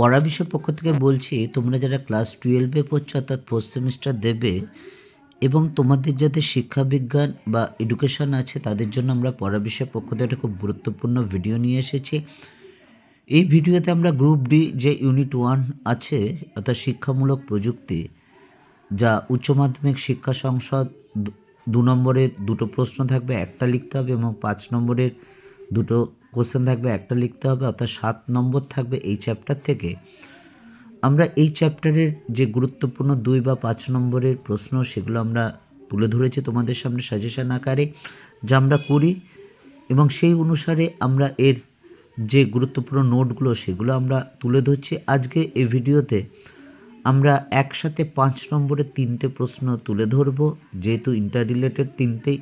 পড়া বিষয় পক্ষ থেকে বলছি, তোমরা যারা ক্লাস টুয়েলভে পড়ছো, অর্থাৎ ফোর্থ সেমিস্টার দেবে, এবং তোমাদের যাদের শিক্ষা বিজ্ঞান বা এডুকেশন আছে, তাদের জন্য আমরা পড়া বিষয়ের পক্ষ থেকে একটা খুব গুরুত্বপূর্ণ ভিডিও নিয়ে এসেছি। এই ভিডিওতে আমরা গ্রুপ ডি যে ইউনিট ওয়ান আছে, অর্থাৎ শিক্ষামূলক প্রযুক্তি, যা উচ্চ মাধ্যমিক শিক্ষা সংসদ দু নম্বরের দুটো প্রশ্ন থাকবে, একটা লিখতে হবে এবং পাঁচ নম্বরের দুটো কোশ্চেন থাকবে, একটা লিখতে হবে, অর্থাৎ সাত নম্বর থাকবে এই চ্যাপ্টার থেকে। আমরা এই চ্যাপ্টারের যে গুরুত্বপূর্ণ দুই বা পাঁচ নম্বরের প্রশ্ন, সেগুলো আমরা তুলে ধরেছি তোমাদের সামনে সাজেশন আকারে, যা আমরা করি এবং সেই অনুসারে আমরা এর যে গুরুত্বপূর্ণ নোটগুলো, সেগুলো আমরা তুলে ধরছি। আজকে এই ভিডিওতে আমরা একসাথে পাঁচ নম্বরের তিনটে প্রশ্ন তুলে ধরবো, যেহেতু ইন্টার রিলেটেড তিনটেই।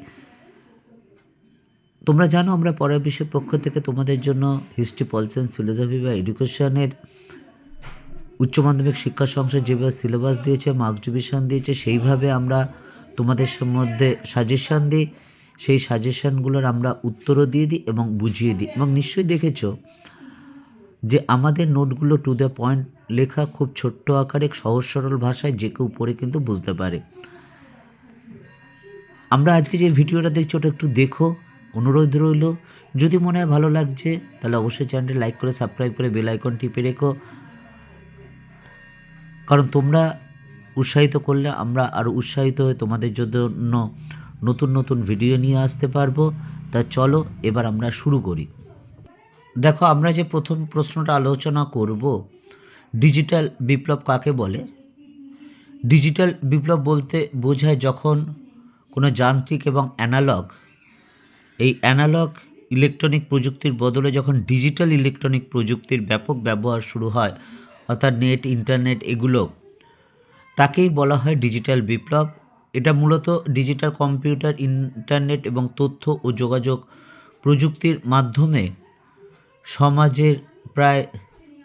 তোমরা জানো আমরা পরের বিষয়ের পক্ষ থেকে তোমাদের জন্য হিস্ট্রি পলিসেন্স ফিলোসফি বা এডুকেশনের উচ্চ মাধ্যমিক শিক্ষা সংসদ যেভাবে সিলেবাস দিয়েছে মার্কস ডিভিশন দিয়েছে, সেইভাবে আমরা তোমাদের মধ্যে সাজেশান দিই। সেই সাজেশানগুলোর আমরা উত্তরও দিয়ে দিই এবং বুঝিয়ে দিই। এবং নিশ্চয়ই দেখেছ যে আমাদের নোটগুলো টু দ্য পয়েন্ট লেখা খুব ছোট্ট আকারে, সহজ সরল ভাষায় যে কেউ পড়ে কিন্তু বুঝতে পারে। আমরা আজকে যে ভিডিওটা দেখছি, ওটা একটু দেখো। অনুরোধ রইল, যদি মনে হয় ভালো লাগছে, তাহলে অবশ্যই চ্যানেলটি লাইক করে সাবস্ক্রাইব করে বেল আইকন টিপে রেখো। কারণ তোমরা উৎসাহিত করলে আমরা আরও উৎসাহিত হয়ে তোমাদের জন্য নতুন নতুন ভিডিও নিয়ে আসতে পারব। তা চলো, এবার আমরা শুরু করি। দেখো, আমরা যে প্রথম প্রশ্নটা আলোচনা করব ডিজিটাল বিপ্লব কাকে বলে? ডিজিটাল বিপ্লব বলতে বোঝায় যখন কোনো যান্ত্রিক এবং অ্যানালগ এই অ্যানালগ ইলেকট্রনিক প্রযুক্তির বদলে যখন ডিজিটাল ইলেকট্রনিক প্রযুক্তির ব্যাপক ব্যবহার শুরু হয়, অর্থাৎ নেট, ইন্টারনেট, এগুলো, তাকেই বলা হয় ডিজিটাল বিপ্লব। এটা মূলত ডিজিটাল কম্পিউটার, ইন্টারনেট এবং তথ্য ও যোগাযোগ প্রযুক্তির মাধ্যমে সমাজের প্রায়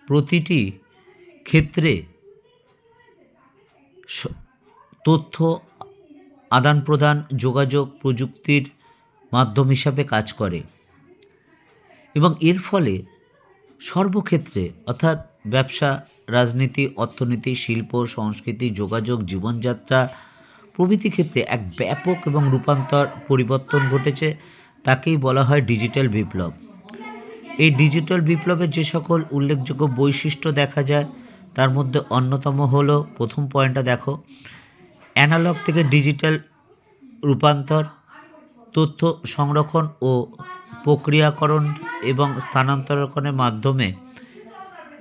প্রতিটি ক্ষেত্রে তথ্য আদান প্রদান যোগাযোগ প্রযুক্তির মাধ্যম হিসাবে কাজ করে। এবং এর ফলে সর্বক্ষেত্রে, অর্থাৎ ব্যবসা, রাজনীতি, অর্থনীতি, শিল্প, সংস্কৃতি, যোগাযোগ, জীবনযাত্রা প্রভৃতি ক্ষেত্রে এক ব্যাপক এবং রূপান্তর পরিবর্তন ঘটেছে, তাকেই বলা হয় ডিজিটাল বিপ্লব। এই ডিজিটাল বিপ্লবের যে সকল উল্লেখযোগ্য বৈশিষ্ট্য দেখা যায়, তার মধ্যে অন্যতম হলো, প্রথম পয়েন্টটা দেখো, অ্যানালগ থেকে ডিজিটাল রূপান্তর তথ্য সংরক্ষণ ও প্রক্রিয়াকরণ এবং স্থানান্তরকরণের মাধ্যমে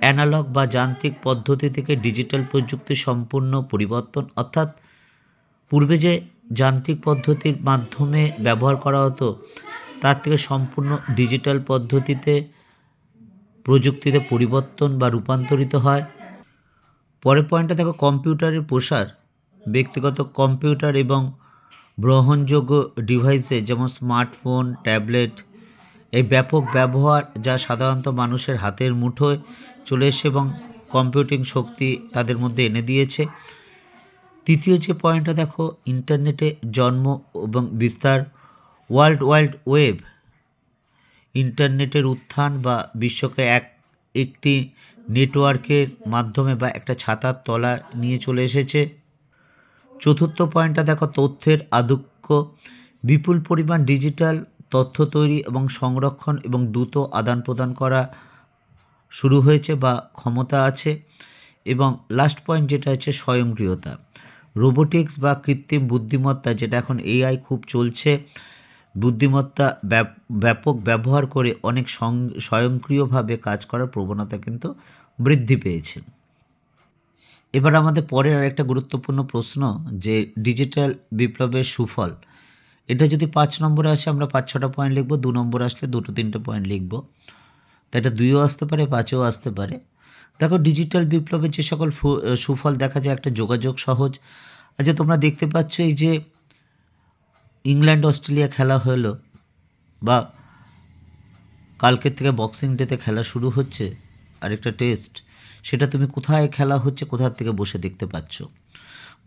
অ্যানালগ বা যান্ত্রিক পদ্ধতি থেকে ডিজিটাল প্রযুক্তি সম্পূর্ণ পরিবর্তন, অর্থাৎ পূর্বে যে যান্ত্রিক পদ্ধতির মাধ্যমে ব্যবহার করা হতো, তার থেকে সম্পূর্ণ ডিজিটাল পদ্ধতিতে প্রযুক্তিতে পরিবর্তন বা রূপান্তরিত হয়। পরের পয়েন্টটা দেখো, কম্পিউটারের প্রসার, ব্যক্তিগত কম্পিউটার এবং গ্রহণযোগ্য ডিভাইসে যেমন স্মার্টফোন, ট্যাবলেট, এই ব্যাপক ব্যবহার যা সাধারণত মানুষের হাতের মুঠোয় চলে এসে এবং কম্পিউটিং শক্তি তাদের মধ্যে এনে দিয়েছে। তৃতীয় যে পয়েন্টটা দেখো, ইন্টারনেটে জন্ম এবং বিস্তার ওয়ার্ল্ড ওয়াইড ওয়েব ইন্টারনেটের উত্থান বা বিশ্বকে এক, একটি নেটওয়ার্কের মাধ্যমে বা একটা ছাতার তলা নিয়ে চলে এসেছে। চতুর্থ পয়েন্টটা দেখো, তথ্যের আধিক্য বিপুল পরিমাণ ডিজিটাল তথ্য তৈরি এবং সংরক্ষণ এবং দ্রুত আদান প্রদান করা শুরু হয়েছে বা ক্ষমতা আছে। এবং লাস্ট পয়েন্ট যেটা হচ্ছে স্বয়ংক্রিয়তা। রোবোটিক্স বা কৃত্রিম বুদ্ধিমত্তা, যেটা এখন এআই খুব চলছে, বুদ্ধিমত্তা ব্যাপ- ব্যাপক ব্যবহার করে অনেক স্বয়ংক্রিয়ভাবে কাজ করার প্রবণতা কিন্তু বৃদ্ধি পেয়েছে। এবার আমাদের পরের আরেকটা গুরুত্বপূর্ণ প্রশ্ন যে ডিজিটাল বিপ্লবের সুফল। এটা যদি পাঁচ নম্বরে আসে, আমরা পাঁচ, ছটা পয়েন্ট লিখব, দু নম্বর আসলে দুটো, তিনটে পয়েন্ট লিখব। তা এটা দুইও আসতে পারে, পাঁচও আসতে পারে। দেখো, ডিজিটাল বিপ্লবের যে সকল সুফল দেখা যায়, একটা যোগাযোগ সহজ। আচ্ছা তোমরা দেখতে পাচ্ছ এই যে ইংল্যান্ড, অস্ট্রেলিয়া খেলা হলো, বা কালকের থেকে বক্সিং ডেতে খেলা শুরু হচ্ছে, আরেকটা টেস্ট সেটা তুমি কোথায় খেলা হচ্ছে, কোথা থেকে বসে দেখতে পাচ্ছ?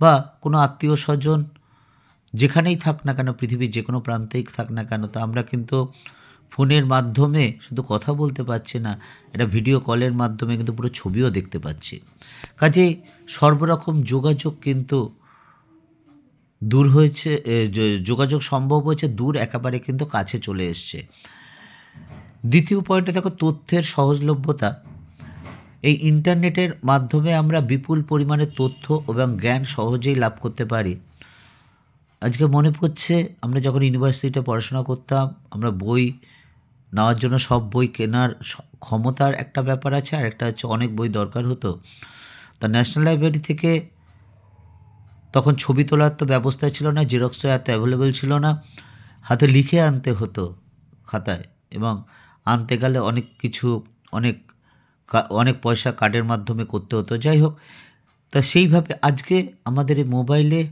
বা কোনো আত্মীয় স্বজন যেখানেই থাক না কেন, পৃথিবীর যে কোনো প্রান্তেই থাক না কেন, তা আমরা কিন্তু ফোনের মাধ্যমে শুধু কথা বলতে পারছে না এটা ভিডিও কলের মাধ্যমে কিন্তু পুরো ছবিও দেখতে পাচ্ছি। কাজে সর্বরকম যোগাযোগ কিন্তু দূর হয়েছে যোগাযোগ সম্ভব হয়েছে, দূর একেবারে কিন্তু কাছে চলে এসছে। দ্বিতীয় পয়েন্টে দেখো, তথ্যের সহজলভ্যতা। এই ইন্টারনেটের মাধ্যমে আমরা বিপুল পরিমাণে তথ্য এবং জ্ঞান সহজেই লাভ করতে পারি। আজকে মনে পড়ছে, আমরা যখন ইউনিভার্সিটিতে পড়াশোনা করতাম, আমরা বই নেওয়ার জন্য সব বই কেনার ক্ষমতার একটা ব্যাপার আছে, আর একটা হচ্ছে অনেক বই দরকার হতো। তা ন্যাশনাল লাইব্রেরি থেকে তখন ছবি তোলার তো ব্যবস্থা ছিল না জেরক্সও এত অ্যাভেলেবেল ছিল না। হাতে লিখে আনতে হতো খাতায় এবং আনতে গেলে অনেক কিছু, অনেক অনেক পয়সা কার্ডের মাধ্যমে করতে হতো। যাই হোক, তা সেইভাবে আজকে আমাদের এই মোবাইলে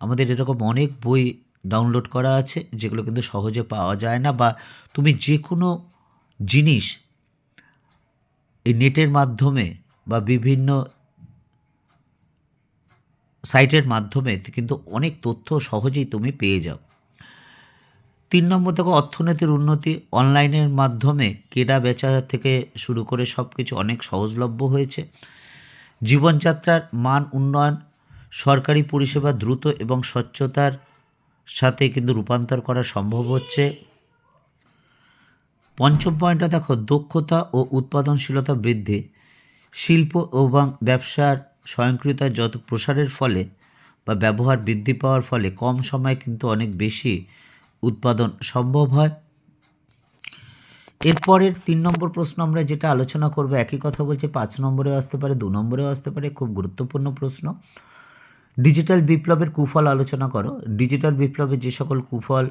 আমাদের এরকম অনেক বই ডাউনলোড করা আছে, যেগুলো কিন্তু সহজে পাওয়া যায় না, বা তুমি যে কোনো জিনিস এই নেটের মাধ্যমে বা বিভিন্ন সাইটের মাধ্যমে কিন্তু অনেক তথ্য সহজেই তুমি পেয়ে যাও। তিন নম্বর দেখো অর্থনীতির উন্নতি অনলাইনের মাধ্যমে কেনা বেচা থেকে শুরু করে সব কিছু অনেক সহজলভ্য হয়েছে। জীবনযাত্রার মান উন্নয়ন, সরকারি পরিষেবা দ্রুত এবং স্বচ্ছতার সাথে কিন্তু রূপান্তর করা সম্ভব হচ্ছে। পঞ্চম পয়েন্টটা দেখো, দক্ষতা ও উৎপাদনশীলতা বৃদ্ধি। শিল্প এবং ব্যবসার স্বয়ংক্রিয়তার যত প্রসারের ফলে বা ব্যবহার বৃদ্ধি পাওয়ার ফলে কম সময়ে কিন্তু অনেক বেশি উৎপাদন সম্ভব হয়? এরপরের তিন নম্বর প্রশ্ন আমরা যেটা আলোচনা করব, একই কথা বলছে, পাঁচ নম্বরেও আসতে পারে, দু নম্বরেও আসতে পারে, খুব গুরুত্বপূর্ণ প্রশ্ন। ডিজিটাল বিপ্লবের কুফল আলোচনা করো। ডিজিটাল বিপ্লবের যে সকল কুফল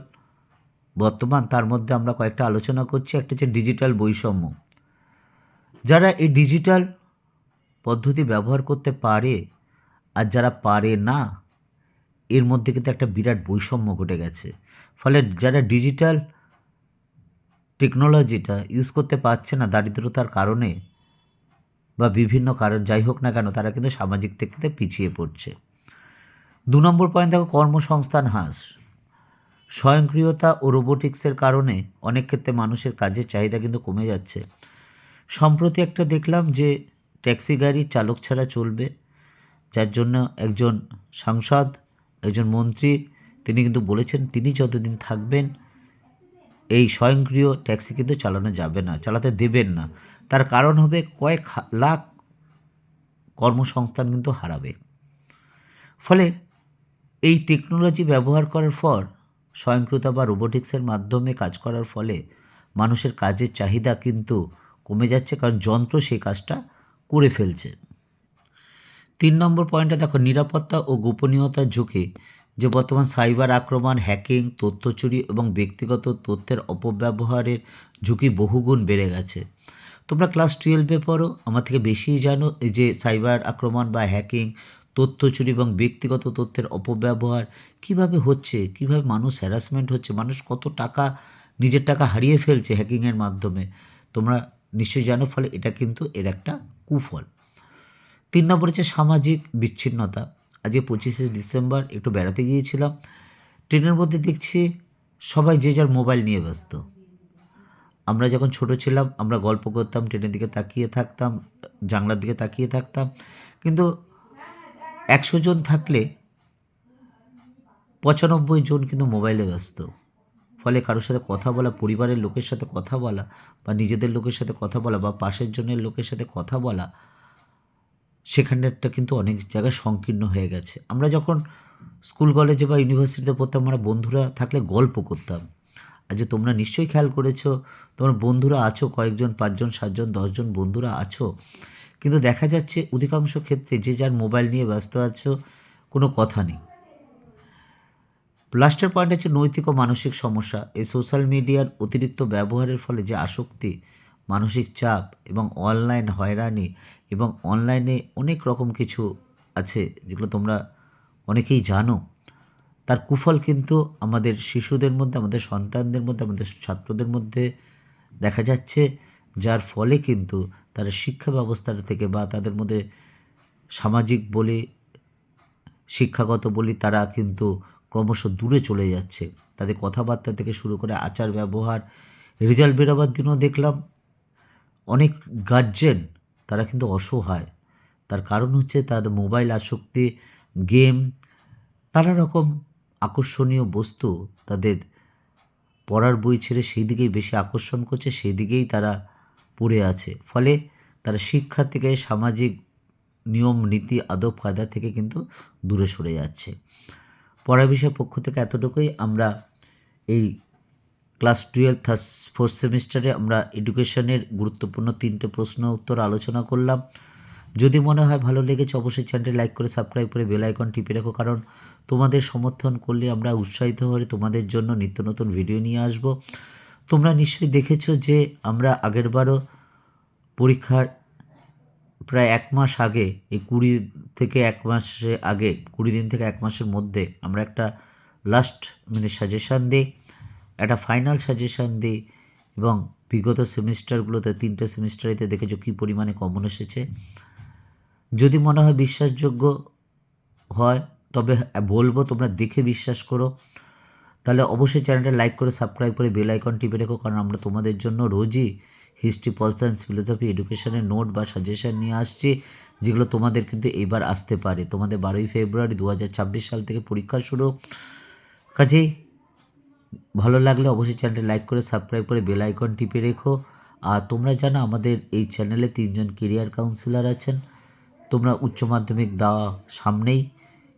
বর্তমান, তার মধ্যে আমরা কয়েকটা আলোচনা করছি। একটা হচ্ছে ডিজিটাল বৈষম্য। যারা এই ডিজিটাল পদ্ধতি ব্যবহার করতে পারে আর যারা পারে না, এর মধ্যে কিন্তু একটা বিরাট বৈষম্য ঘটে গেছে। ফলে যারা ডিজিটাল টেকনোলজিটা ইউজ করতে পারছে না দারিদ্রতার কারণে বা বিভিন্ন কারণ, যাই হোক না কেন, তারা কিন্তু সামাজিক থেকে পিছিয়ে পড়ছে। দু নম্বর পয়েন্ট দেখো, কর্মসংস্থান হ্রাস। স্বয়ংক্রিয়তা ও রোবোটিক্সের কারণে অনেক ক্ষেত্রে মানুষের কাজের চাহিদা কিন্তু কমে যাচ্ছে। সম্প্রতি একটা দেখলাম যে ট্যাক্সি গাড়ি চালক ছাড়া চলবে, যার জন্য একজন সাংসদ, একজন মন্ত্রী তিনি কিন্তু বলেছেন, তিনি যতদিন থাকবেন, এই স্বয়ংক্রিয় ট্যাক্সি কিন্তু চালানো যাবে না, চালাতে দেবেন না। তার কারণ হবে কয়েক লাখ কর্মসংস্থান কিন্তু হারাবে। ফলে এই টেকনোলজি ব্যবহার করার পর, স্বয়ংক্রিয়তা বা রোবোটিক্সের মাধ্যমে কাজ করার ফলে মানুষের কাজের চাহিদা কিন্তু কমে যাচ্ছে, কারণ যন্ত্র সেই কাজটা করে ফেলছে। তিন নম্বর পয়েন্টটা দেখো, নিরাপত্তা ও গোপনীয়তার ঝুঁকি। যে বর্তমান সাইবার আক্রমণ, হ্যাকিং, তথ্য চুরি এবং ব্যক্তিগত তথ্যের অপব্যবহারের ঝুঁকি বহুগুণ বেড়ে গেছে। তোমরা ক্লাস টুয়েলভে পড়ো, আমার থেকে বেশিই জানো যে সাইবার আক্রমণ বা হ্যাকিং, তথ্য চুরি এবং ব্যক্তিগত তথ্যের অপব্যবহার কীভাবে হচ্ছে, কীভাবে মানুষ হ্যারাসমেন্ট হচ্ছে, মানুষ কত টাকা, নিজের টাকা হারিয়ে ফেলছে হ্যাকিংয়ের মাধ্যমে, তোমরা নিশ্চয়ই জানো, ফলে এটা কিন্তু এর একটা কুফল। তিন নম্বর হচ্ছে সামাজিক বিচ্ছিন্নতা। আজকে পঁচিশে ডিসেম্বর, একটু বেড়াতে গিয়েছিলাম। ট্রেনের মধ্যে দেখছি সবাই যে যার মোবাইল নিয়ে ব্যস্ত। আমরা যখন ছোট ছিলাম, আমরা গল্প করতাম, ট্রেনের দিকে তাকিয়ে থাকতাম, জানলার দিকে তাকিয়ে থাকতাম। কিন্তু একশো জন থাকলে পঁচানব্বই জন কিন্তু মোবাইলে ব্যস্ত। ফলে কারোর সাথে কথা বলা, পরিবারের লোকের সাথে কথা বলা বা নিজেদের লোকের সাথে কথা বলা বা পাশের জনের লোকের সাথে কথা বলা সেখানেরটা কিন্তু অনেক জায়গায় সংকীর্ণ হয়ে গেছে। আমরা যখন স্কুল, কলেজে বা ইউনিভার্সিটিতে পড়তাম, আমরা বন্ধুরা থাকলে গল্প করতাম। আজ যে তোমরা নিশ্চয়ই খেয়াল করেছ, তোমার বন্ধুরা আছো, কয়েকজন, পাঁচজন, সাতজন, দশজন বন্ধুরা আছো। কিন্তু দেখা যাচ্ছে অধিকাংশ ক্ষেত্রে যে যার মোবাইল নিয়ে ব্যস্ত আছো, কোনো কথা নেই। লাস্টের পয়েন্ট হচ্ছে নৈতিক ও মানসিক সমস্যা। এই সোশ্যাল মিডিয়ার অতিরিক্ত ব্যবহারের ফলে যে আসক্তি মানসিক চাপ এবং অনলাইন হয়রানি এবং অনলাইনে অনেক রকম কিছু আছে যেগুলো তোমরা অনেকেই জানো। তার কুফল কিন্তু আমাদের শিশুদের মধ্যে, আমাদের সন্তানদের মধ্যে, আমাদের ছাত্রদের মধ্যে দেখা যাচ্ছে, যার ফলে কিন্তু তারা শিক্ষা ব্যবস্থাটা থেকে বা তাদের মধ্যে সামাজিক বলি, শিক্ষাগত বলি তারা কিন্তু ক্রমশ দূরে চলে যাচ্ছে। তাদের কথাবার্তা থেকে শুরু করে আচার ব্যবহার রেজাল্ট বেরোবার দিনও দেখলাম। অনেক গার্জেন, তারা কিন্তু অসহায়। তার কারণ হচ্ছে তাদের মোবাইল আসক্তি, গেম, নানা রকম আকর্ষণীয় বস্তু তাদের পড়ার বই ছেড়ে সেই দিকেই বেশি আকর্ষণ করছে, সেই দিকেই তারা পড়ে আছে। ফলে তারা শিক্ষা থেকে, সামাজিক নিয়ম, নীতি, আদব, কায়দা থেকে কিন্তু দূরে সরে যাচ্ছে। পড়া বিষয় পক্ষ থেকে এতটুকুই। আমরা এই ক্লাস টুয়েলভ ফোর্থ সেমিস্টারে আমরা এডুকেশনের গুরুত্বপূর্ণ তিনটে প্রশ্ন উত্তর আলোচনা করলাম। যদি মনে হয় ভালো লেগেছে, অবশ্যই চ্যানেলটি লাইক করে সাবস্ক্রাইব করে বেল আইকন টিপে রাখো, কারণ তোমাদের সমর্থন করলে আমরা উৎসাহিত হয়ে তোমাদের জন্য নিত্য নতুন ভিডিও নিয়ে আসব। তোমরা নিশ্চয়ই দেখেছ যে আমরা আগেরবারও পরীক্ষার প্রায় এক মাস আগে, এই কুড়ি থেকে এক মাসে আগে, কুড়ি দিন থেকে এক মাসের মধ্যে আমরা একটা লাস্ট মিনিট সাজেশান দিই। একটা ফাইনাল সাজেশান দিই এবং বিগত সেমিস্টারগুলোতে, তিনটে সেমিস্টারেতে দেখেছ কী পরিমাণে কমন এসেছে। যদি মনে হয় বিশ্বাসযোগ্য হয়, তবে বলব তোমরা দেখে বিশ্বাস করো। তাহলে অবশ্যই চ্যানেলটা লাইক করে সাবস্ক্রাইব করে বেল আইকন টিপে রেখো, কারণ আমরা তোমাদের জন্য রোজই হিস্ট্রি পল সায়েন্স ফিলোসফি এডুকেশনের নোট বা সাজেশন নিয়ে আসছি, যেগুলো তোমাদের কিন্তু এবার আসতে পারে। তোমাদের বারোই ফেব্রুয়ারি দু হাজার ছাব্বিশ সাল থেকে পরীক্ষা শুরু। কাজেই ভালো লাগলে অবশ্যই চ্যানেলটা লাইক করে, সাবস্ক্রাইব করে, বেল আইকন টিপে রেখো। আর তোমরা জানো আমাদের এই চ্যানেলে তিনজন কেরিয়ার কাউন্সিলর আছেন। তোমরা উচ্চ মাধ্যমিক দেওয়া সামনেই।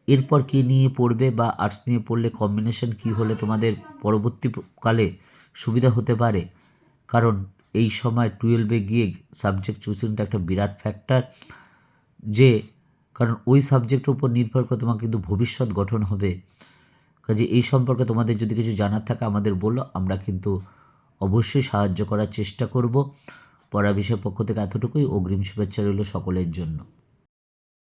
এরপর কী নিয়ে পড়বে বা আর্টস নিয়ে পড়লে কম্বিনেশন কী হলে তোমাদের পরবর্তীকালে সুবিধা হতে পারে। কারণ এই সময় টুয়েলভে গিয়ে সাবজেক্ট চুজিংটা একটা বিরাট ফ্যাক্টর যে, কারণ ওই সাবজেক্টের উপর নির্ভর করে তোমার কিন্তু ভবিষ্যৎ গঠন হবে। কাজে এই সম্পর্কে তোমাদের যদি কিছু জানার থাকে আমাদের বলো, আমরা কিন্তু অবশ্যই সাহায্য করার চেষ্টা করব। পড়া বিষয় পক্ষ থেকে এতটুকুই। অগ্রিম শুভেচ্ছা রইল সকলের জন্য।